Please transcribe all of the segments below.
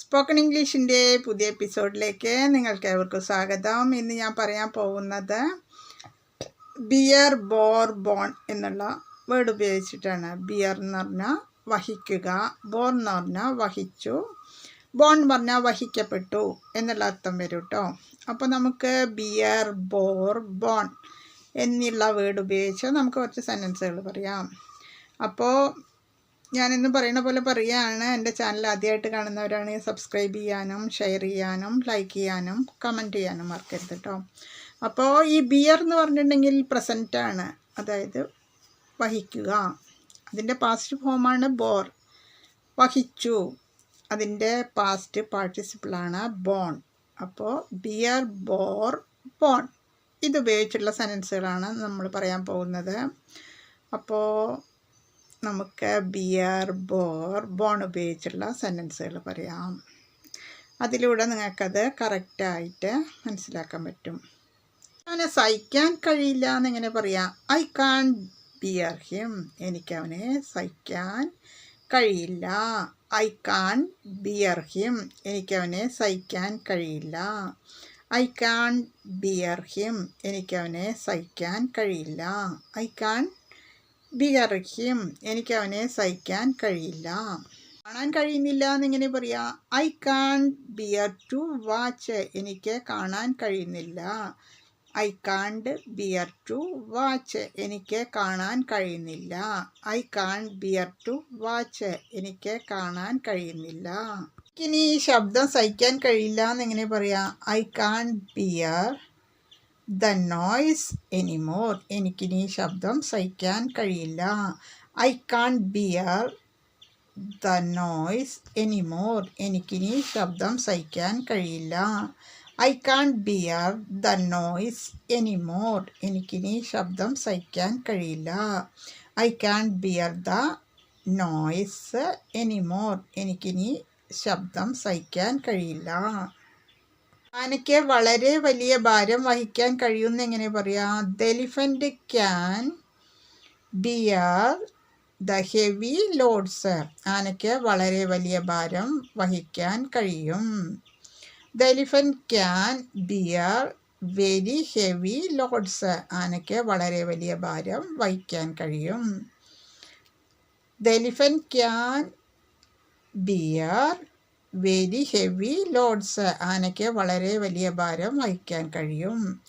Spoken ഇംഗ്ലീഷിന്റെ പുതിയ എപ്പിസോഡിലേക്ക് നിങ്ങൾക്ക് ഏവർക്കും സ്വാഗതം. ഇന്ന് ഞാൻ പറയാൻ പോകുന്നത് ബിയർ ബോർ ബോൺ എന്നുള്ള വേർഡ് ഉപയോഗിച്ചിട്ടാണ്. ബിയർ എന്ന് പറഞ്ഞാൽ വഹിക്കുക ബോർ എന്ന് പറഞ്ഞാൽ വഹിച്ചു ബോൺ എന്ന് പറഞ്ഞാൽ വഹിക്കപ്പെട്ടു എന്നുള്ള അർത്ഥം വരും കേട്ടോ അപ്പോൾ നമുക്ക് ബിയർ ബോർ ബോൺ എന്നുള്ള വേർഡ് ഉപയോഗിച്ച് നമുക്ക് കുറച്ച് സെന്റൻസുകൾ പറയാം. അപ്പോൾ ഞാനിന്ന് പറയുന്ന പോലെ പറയുകയാണ് എന്റെ ചാനൽ ആദ്യമായിട്ട് കാണുന്നവരാണെങ്കിൽ സബ്സ്ക്രൈബ് ചെയ്യാനും ഷെയർ ചെയ്യാനും ലൈക്ക് ചെയ്യാനും കമന്റ് ചെയ്യാനും മറക്കരുത് കേട്ടോ അപ്പോൾ ഈ ബിയർ എന്ന് പറഞ്ഞിട്ടുണ്ടെങ്കിൽ പ്രസന്റാണ് അതായത് വഹിക്കുക. അതിന്റെ പാസ്റ്റ് ഫോമാണ് ബോർ വഹിച്ചു. അതിന്റെ പാസ്റ്റ് പാർട്ടിസിപ്പിളാണ് ബോൺ അപ്പോൾ ബിയർ ബോർ ബോൺ ഇതുപയോഗിച്ചുള്ള സെന്റൻസുകളാണ് നമ്മൾ പറയാൻ പോകുന്നത്. അപ്പോൾ നമുക്ക് ബിയർ ബോർ ബോൺ ഉപയോഗിച്ചുള്ള സെന്റൻസുകൾ പറയാം. അതിലൂടെ നിങ്ങൾക്കത് കറക്റ്റായിട്ട് മനസ്സിലാക്കാൻ പറ്റും. അവനെ സഹിക്കാൻ കഴിയില്ല എന്നിങ്ങനെ പറയാം. ഐ കാൺ ബിയർ ഹിം എനിക്കവനെ സഹിക്കാൻ കഴിയില്ല. ഐ കാൺ ബിയർ ഹിം എനിക്കവനെ സഹിക്കാൻ കഴിയില്ല. ഐ കാൺ ബിയർ ഹിം എനിക്കവനെ സഹിക്കാൻ കഴിയില്ല. ഐ കാൺ ബിയർ എനിക്ക് അവനെ സഹിക്കാൻ കഴിയില്ല. കാണാൻ കഴിയുന്നില്ല എന്നിങ്ങനെ പറയാം I can't bear to watch എനിക്ക് കാണാൻ കഴിയുന്നില്ല. I can't beer to watch എനിക്ക് കാണാൻ കഴിയുന്നില്ല. I can't bear to watch എനിക്ക് കാണാൻ കഴിയുന്നില്ല. എനിക്കിനി ഈ ശബ്ദം സഹിക്കാൻ കഴിയില്ല എന്നിങ്ങനെ പറയാം I can't bear the noise anymore എനിക്കിനി ശബ്ദം സഹിക്കാൻ കഴിയില്ല. I can't bear the noise anymore എനിക്കിനി ശബ്ദം സഹിക്കാൻ കഴിയില്ല. I can't bear the noise anymore എനിക്കിനി ശബ്ദം സഹിക്കാൻ കഴിയില്ല. I can't bear the noise anymore എനിക്കിനി ശബ്ദം സഹിക്കാൻ കഴിയില്ല. ആനയ്ക്ക് വളരെ വലിയ ഭാരം വഹിക്കാൻ കഴിയുമെന്ന് എങ്ങനെ പറയാം? The elephant can bear the heavy loads ആനയ്ക്ക് വളരെ വലിയ ഭാരം വഹിക്കാൻ കഴിയും. The elephant can bear very heavy loads ആനയ്ക്ക് വളരെ വലിയ ഭാരം വഹിക്കാൻ കഴിയും. The elephant can bear very heavy loads. ആനയ്ക്ക് വളരെ വലിയ ഭാരം വഹിക്കാൻ കഴിയും.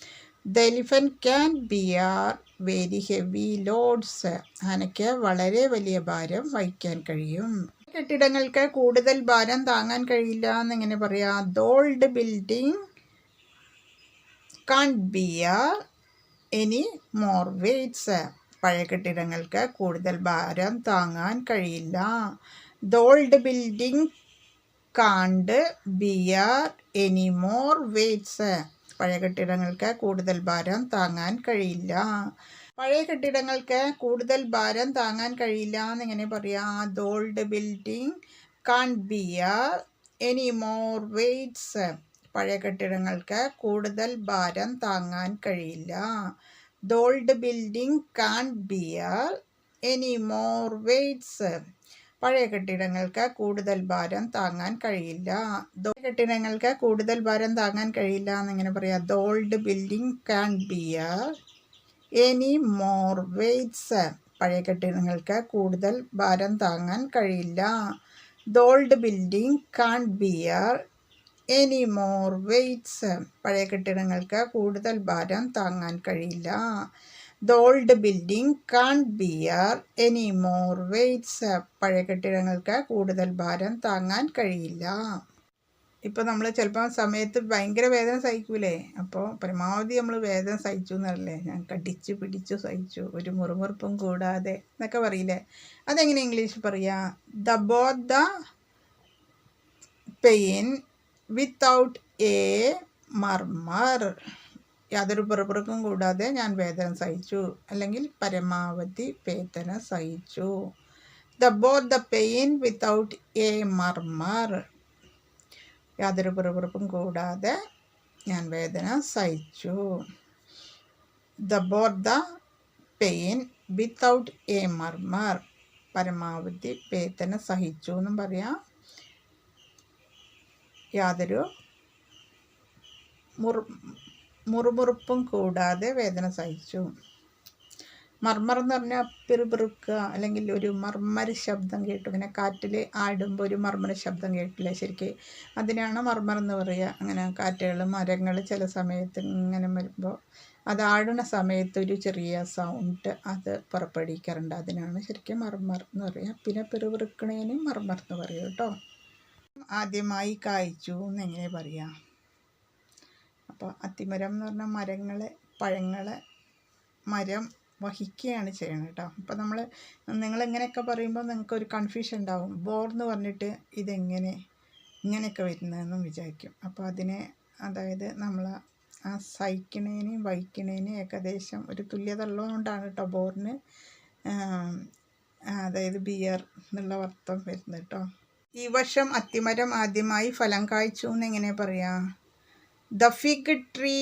The elephant can bear very heavy loads. ആനയ്ക്ക് വളരെ വലിയ ഭാരം വഹിക്കാൻ കഴിയും. കെട്ടിടങ്ങൾക്ക് കൂടുതൽ ഭാരം താങ്ങാൻ കഴിയില്ല എന്നിങ്ങനെ പറയാം. The old building can't bear any more weights പഴയ കെട്ടിടങ്ങൾക്ക് കൂടുതൽ ഭാരം താങ്ങാൻ കഴിയില്ല. The old building can't bear anymore weights പഴയ കെട്ടിടങ്ങൾക്ക് കൂടുതൽ ഭാരം താങ്ങാൻ കഴിയില്ല. പഴയ കെട്ടിടങ്ങൾക്ക് കൂടുതൽ ഭാരം താങ്ങാൻ കഴിയില്ല എന്നിങ്ങനെ പറയാം. The old building can't bear anymore weights പഴയ കെട്ടിടങ്ങൾക്ക് കൂടുതൽ ഭാരം താങ്ങാൻ കഴിയില്ല. The old building can't bear anymore weights പഴയ കെട്ടിടങ്ങൾക്ക് കൂടുതൽ ഭാരം താങ്ങാൻ കഴിയില്ല. കെട്ടിടങ്ങൾക്ക് കൂടുതൽ ഭാരം താങ്ങാൻ കഴിയില്ല എന്നിങ്ങനെ പറയാം the old building can bear any more weights. പഴയ കെട്ടിടങ്ങൾക്ക് കൂടുതൽ ഭാരം താങ്ങാൻ കഴിയില്ല. The old building can't bear any more weights. പഴയ കെട്ടിടങ്ങൾക്ക് കൂടുതൽ ഭാരം താങ്ങാൻ കഴിയില്ല. The old building can't bear any more weights പഴയ കെട്ടിടങ്ങൾക്ക് കൂടുതൽ ഭാരം താങ്ങാൻ കഴിയില്ല. ഇപ്പോൾ നമ്മൾ ചിലപ്പോൾ സമയത്ത് ഭയങ്കര വേദന സഹിക്കൂലേ? അപ്പോൾ പരമാവധി നമ്മൾ വേദന സഹിച്ചു എന്നല്ലേ? ഞാൻ കടിച്ചു പിടിച്ചു സഹിച്ചു. ഒരു മുറുമുറുപ്പും കൂടാതെ എന്നൊക്കെ പറയില്ലേ? അതെങ്ങനെ ഇംഗ്ലീഷ് പറയാ? The both the pain without a murmur യാതൊരു പിറപ്പിറക്കും കൂടാതെ ഞാൻ വേദന സഹിച്ചു. അല്ലെങ്കിൽ പരമാവധി വേദന സഹിച്ചു. The both the pain without a murmur യാതൊരു പിറപ്പിറപ്പും കൂടാതെ ഞാൻ വേദന സഹിച്ചു. The both the pain without a murmur പരമാവധി വേദന സഹിച്ചു എന്നും പറയാം. യാതൊരു മുറു മുറുമുറുപ്പും കൂടാതെ വേദന സഹിച്ചു. മർമർ എന്ന് പറഞ്ഞാൽ പിറുപിറുക്കുക അല്ലെങ്കിൽ ഒരു മർമ്മര ശബ്ദം കേട്ടു. ഇങ്ങനെ കാറ്റിൽ ആടുമ്പോൾ ഒരു മർമ്മര ശബ്ദം കേട്ടില്ല ശരിക്ക്? അതിനാണ് മർമർ എന്ന് പറയുക അങ്ങനെ കാറ്റുകൾ മരങ്ങൾ ചില സമയത്ത് ഇങ്ങനെ വരുമ്പോൾ അത് ആടുന്ന സമയത്ത് ഒരു ചെറിയ സൗണ്ട് അത് പുറപ്പെടുവിക്കാറുണ്ട്. അതിനാണ് ശരിക്കും മർമർ എന്ന് പറയുക പിന്നെ പിറുപിറുക്കണേനും മർമർ എന്ന് പറയും കേട്ടോ. ആദ്യമായി കായ്ച്ചു എന്ന് എങ്ങനെ പറയാം? അപ്പോൾ അത്തിമരം എന്ന് പറഞ്ഞാൽ മരങ്ങളെ പഴങ്ങളെ മരം വഹിക്കുകയാണ് ചെയ്യുന്നത് കേട്ടോ. അപ്പോൾ നമ്മൾ നിങ്ങൾ എങ്ങനെയൊക്കെ പറയുമ്പോൾ നിങ്ങൾക്ക് ഒരു കൺഫ്യൂഷൻ ഉണ്ടാവും. ബോർ എന്ന് പറഞ്ഞിട്ട് ഇതെങ്ങനെ ഇങ്ങനെയൊക്കെ വരുന്നതെന്നും വിചാരിക്കും. അപ്പോൾ അതിനെ അതായത് നമ്മൾ ആ സഹിക്കണേനെയും വഹിക്കണേനെയും ഏകദേശം ഒരു തുല്യത ഉള്ളതുകൊണ്ടാണ് കേട്ടോ ബോറിന് അതായത് ബിയർ എന്നുള്ള വർത്തം വരുന്നത് കേട്ടോ. ഈ വർഷം അത്തിമരം ആദ്യമായി ഫലം കായ്ച്ചു എന്ന് എങ്ങനെ പറയാം the fig tree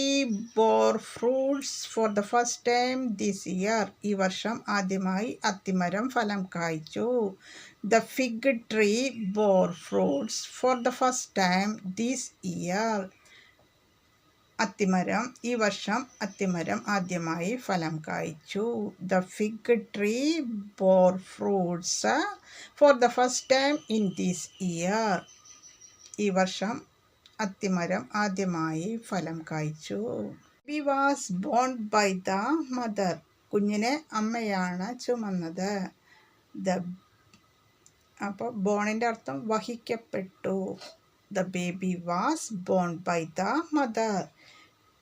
bore fruits for the first time this year ഈ വർഷം ആദ്യമായി അത്തിമരം ഫലം കായ്ച്ചു. The fig tree bore fruits for the first time this year അത്തിമരം ഈ വർഷം അത്തിമരം ആദ്യമായി ഫലം കായ്ച്ചു. The fig tree bore fruits for the first time in this year ഈ വർഷം അത്തിമരം ആദ്യമായി ഫലം കായ്ച്ചു. Be was borne by the mother കുഞ്ഞിനെ അമ്മയാണ് ചുമന്നത്. ദ അപ്പോൾ ബോണിന്റെ അർത്ഥം വഹിക്കപ്പെട്ടു. The baby was borne by the mother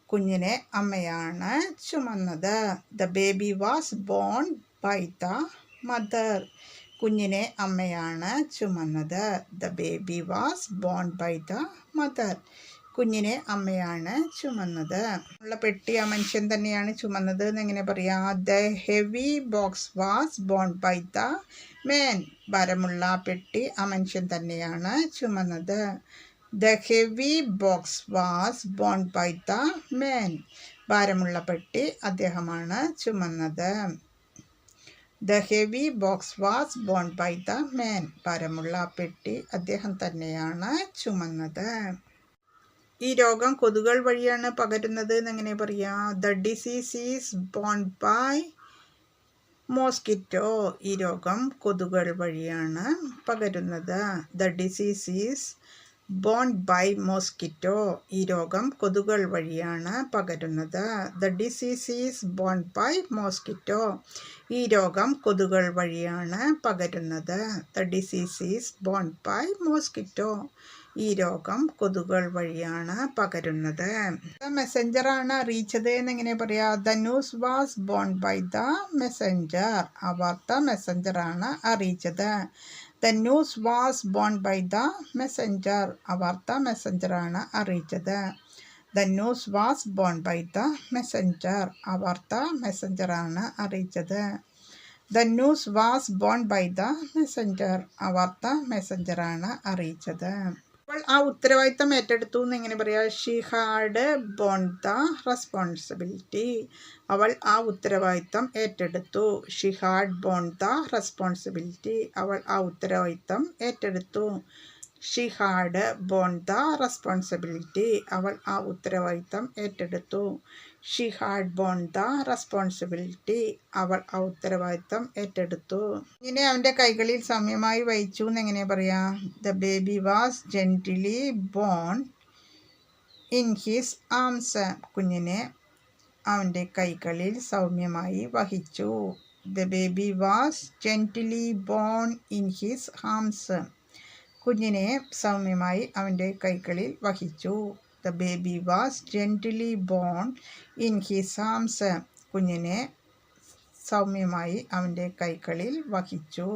കുഞ്ഞിനെ അമ്മയാണ് ചുമന്നത്. The baby was borne by the mother കുഞ്ഞിനെ അമ്മയാണ് ചുമന്നത്. The baby was borne by the mother കുഞ്ഞിനെ അമ്മയാണ് ചുമന്നത്. ഉള്ള പെട്ടി ആ മനുഷ്യൻ തന്നെയാണ് ചുമന്നത് എന്ന് എങ്ങനെ പറയാ? The heavy box was borne by the man ഭാരമുള്ള പെട്ടി ആ മനുഷ്യൻ തന്നെയാണ് ചുമന്നത്. The heavy box was borne by the man ഭാരമുള്ള പെട്ടി അദ്ദേഹമാണ് ചുമന്നത്. The heavy box was borne by the man ഭാരമുള്ള പെട്ടി അദ്ദേഹം തന്നെയാണ് ചുമന്നത്. ഈ രോഗം കൊതുകൾ വഴിയാണ് പകരുന്നത് എന്നെങ്ങനെ പറയാം? The disease is borne by mosquito ഈ രോഗം കൊതുകൾ വഴിയാണ് പകരുന്നത്. The disease is borne by mosquito ഈ രോഗം കൊതുകൾ വഴിയാണ് പകരുന്നത്. The disease is borne by mosquito ഈ രോഗം കൊതുകൾ വഴിയാണ് പകരുന്നത്. The disease is borne by mosquito ഈ രോഗം കൊതുകൾ വഴിയാണ് പകരുന്നത്. മെസ്സഞ്ചറാണ് അറിയിച്ചത് എന്നിങ്ങനെ പറയാ? The news was borne by the messenger ആ വാർത്ത മെസ്സഞ്ചറാണ് അറിയിച്ചത്. The news was borne by the messenger ആ വാർത്ത മെസ്സഞ്ചറാണ് അറിയിച്ചത്. The news was borne by the messenger ആ വാർത്ത മെസ്സഞ്ചറാണ് അറിയിച്ചത്. The news was borne by the messenger ആ വാർത്ത മെസ്സഞ്ചറാണ് അറിയിച്ചത്. അപ്പോൾ ആ ഉത്തരവാദിത്തം ഏറ്റെടുത്തു എന്ന് എങ്ങനെ പറയാം she had borne the responsibility അവൾ ആ ഉത്തരവാദിത്തം ഏറ്റെടുത്തു. She had borne the responsibility അവൾ ആ ഉത്തരവാദിത്തം ഏറ്റെടുത്തു. She had borne the responsibility അവൾ ആ ഉത്തരവാദിത്തം ഏറ്റെടുത്തു. She had borne the responsibility അവൾ ആ ഉത്തരവാദിത്തം ഏറ്റെടുത്തു. ഇങ്ങനെ അവന്റെ കൈകളിൽ സൗമ്യമായി വഹിച്ചു എന്ന് എങ്ങനെയാ പറയാം? The baby was gently borne in his arms കുഞ്ഞിനെ അവന്റെ കൈകളിൽ സൗമ്യമായി വഹിച്ചു. The baby was gently borne in his arms കുഞ്ഞിനെ സൗമ്യമായി അവന്റെ കൈകളിൽ വഹിച്ചു. The baby was gently borne in his arms കുഞ്ഞിനെ സൗമ്യമായി അവന്റെ കൈകളിൽ വഹിച്ചു.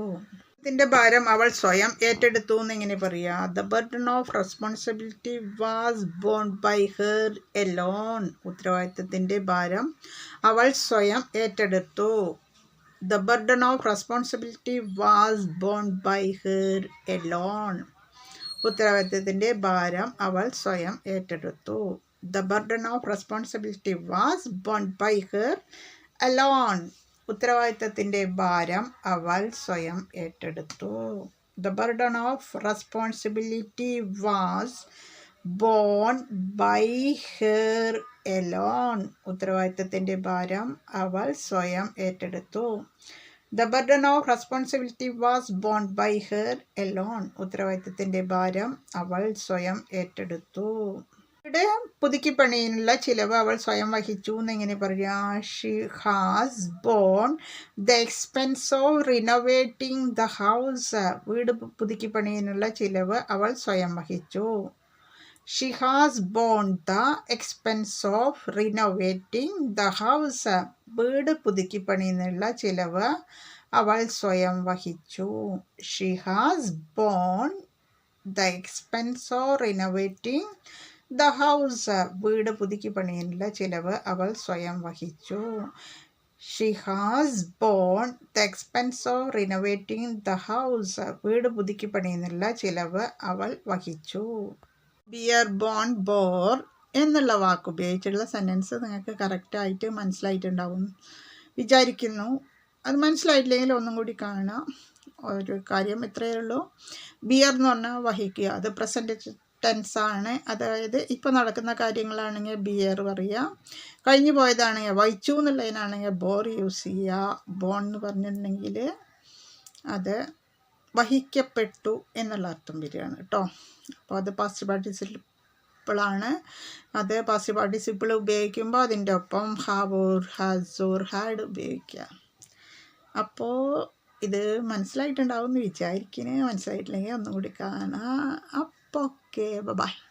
ഇതിന്റെ ഭാരം അവൾ സ്വയം ഏറ്റെടുത്തു എന്നിങ്ങനെ പറയാ the burden of responsibility was borne by her alone ഉത്തരവാദിത്തത്തിന്റെ ഭാരം അവൾ സ്വയം ഏറ്റെടുത്തു. The burden of responsibility was borne by her alone ഉത്തരവാദിത്തത്തിന്റെ ഭാരം അവൾ സ്വയം ഏറ്റെടുത്തു. The burden of responsibility was borne by her alone ഉത്തരവാദിത്തത്തിന്റെ ഭാരം അവൾ സ്വയം ഏറ്റെടുത്തു. The burden of responsibility was borne by her alone ഉത്തരവാദിത്തത്തിന്റെ ഭാരം അവൾ സ്വയം ഏറ്റെടുത്തു. The burden of responsibility was borne by her alone ഉത്തരവാദിത്തത്തിന്റെ ഭാരം അവൾ സ്വയം ഏറ്റെടുത്തു. ഇവിടെ പുതുക്കി പണിയിനുള്ള ചിലവ് അവൾ സ്വയം വഹിച്ചു എന്നെങ്ങനെ പറയാം she has borne the expense of renovating the house വീട് പുതുക്കി പണിയിനുള്ള ചിലവ് അവൾ സ്വയം വഹിച്ചു. She has borne the expense of renovating the house വീട് പുതുക്കി പണിയുന്നുള്ള ചിലവ് അവൾ സ്വയം വഹിച്ചു she has borne the expense of renovating the house വീട് പുതുക്കി പണിയാനുള്ള ചിലവ് അവൾ സ്വയം വഹിച്ചു she has borne the expense of renovating the house വീട് പുതുക്കി പണിയുന്നുള്ള ചിലവ് അവൾ വഹിച്ചു ബിയർ ബോൺ ബോർ എന്നുള്ള വാക്ക് ഉപയോഗിച്ചുള്ള സെന്റൻസ് നിങ്ങൾക്ക് കറക്റ്റായിട്ട് മനസ്സിലായിട്ടുണ്ടാവും. വിചാരിക്കുന്നു. അത് മനസ്സിലായിട്ടില്ലെങ്കിൽ ഒന്നും കൂടി കാണാം. ഒരു കാര്യം ഇത്രയേ ഉള്ളൂ. ബിയർ എന്ന് പറഞ്ഞാൽ വഹിക്കുക. അത് പ്രസന്റ് ടെൻസാണ് അതായത് ഇപ്പോൾ നടക്കുന്ന കാര്യങ്ങളാണെങ്കിൽ ബിയർ പറയുക. കഴിഞ്ഞു പോയതാണെങ്കിൽ വഹിച്ചു എന്നുള്ളതിനാണെങ്കിൽ ബോർ യൂസ് ചെയ്യുക. ബോൺ എന്ന് പറഞ്ഞിട്ടുണ്ടെങ്കിൽ അത് വഹിക്കപ്പെട്ടു എന്നുള്ള അർത്ഥം വരികയാണ് കേട്ടോ. അപ്പോൾ അത് പാസ്റ്റ് പാർട്ടിസിപ്പിളാണ് അത് പാസ്റ്റ് പാർട്ടിസിപ്പിൾ ഉപയോഗിക്കുമ്പോൾ അതിന്റെ ഒപ്പം ഹാവോർ ഹാസോർ ഹാഡ് ഉപയോഗിക്കുക. അപ്പോൾ ഇത് മനസ്സിലായിട്ടുണ്ടാവും എന്ന് വിചാരിക്കുന്നത് മനസ്സിലായിട്ടില്ലെങ്കിൽ ഒന്നും കൂടി കാണാം. അപ്പോൾ ഓക്കെ bye.